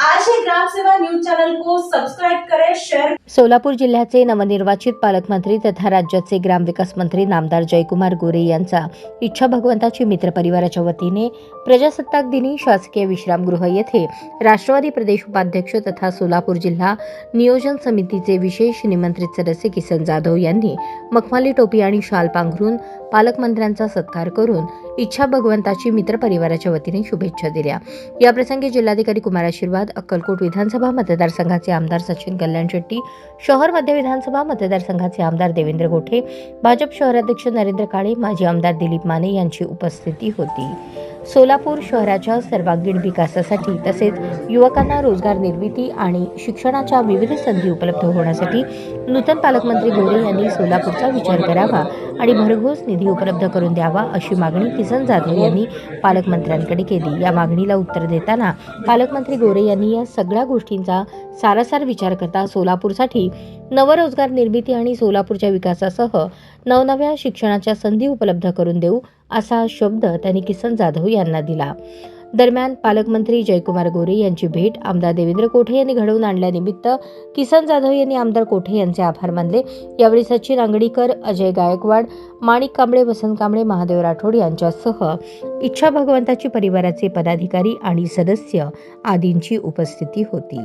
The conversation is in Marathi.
आज ही ग्राम सेवा न्यूज को सब्सक्राइब करें सोलापूर जिल्ह्याचे नवनिर्वाचित पालकमंत्री तथा राज्याचे ग्रामविकास मंत्री नामदार जयकुमार गोरे यांचा इच्छा भगवंताची मित्र परिवाराच्या वतीने प्रजासत्ताक दिनी शासकीय विश्रामगृह येथे राष्ट्रवादी प्रदेश उपाध्यक्ष तथा सोलापूर जिल्हा नियोजन समितीचे विशेष निमंत्रित सदस्य किसन जाधव यांनी मखमाली टोपी आणि शाल पांघरून पालकमंत्र्यांचा सत्कार करून इच्छा भगवंताची मित्र परिवाराच्या वतीने शुभेच्छा दिल्या. याप्रसंगी जिल्हाधिकारी कुमार आशीर्वाद अक्कलकोट विधानसभा मतदारसंघाचे आमदार सचिन कल्याण शेट्टी शहर मध्य विधानसभा मतदारसंघाचे आमदार देवेंद्र गोठे भाजप शहराध्यक्ष नरेंद्र काळे माजी आमदार दिलीप माने यांची उपस्थिती होती. सोलापूर शहराच्या सर्वांगीण विकासासाठी तसेच युवकांना रोजगार निर्मिती आणि शिक्षणाच्या विविध संधी उपलब्ध होण्यासाठी नूतन पालकमंत्री गोरे यांनी सोलापूरचा विचार करावा आणि भरघोस निधी उपलब्ध करून द्यावा अशी मागणी किसन जाधव यांनी पालकमंत्र्यांकडे केली. या मागणीला उत्तर देताना पालकमंत्री गोरे यांनी या सगळ्या गोष्टींचा सारासार विचार करता सोलापूरसाठी नवरोजगार निर्मिती आणि सोलापूरच्या विकासासह नवनव्या शिक्षणाच्या संधी उपलब्ध करून देऊ असा शब्द त्यांनी किसन जाधव यांना दिला. दरम्यान पालकमंत्री जयकुमार गोरे यांची भेट आमदार देवेंद्र कोठे यांनी घडवून आणल्यानिमित्त किसन जाधव यांनी आमदार कोठे यांचे आभार मानले. यावेळी सचिन अंगडीकर अजय गायकवाड माणिक कांबळे वसंत कांबळे महादेव राठोड यांच्यासह इच्छा भगवंताची परिवाराचे पदाधिकारी आणि सदस्य आदींची उपस्थिती होती.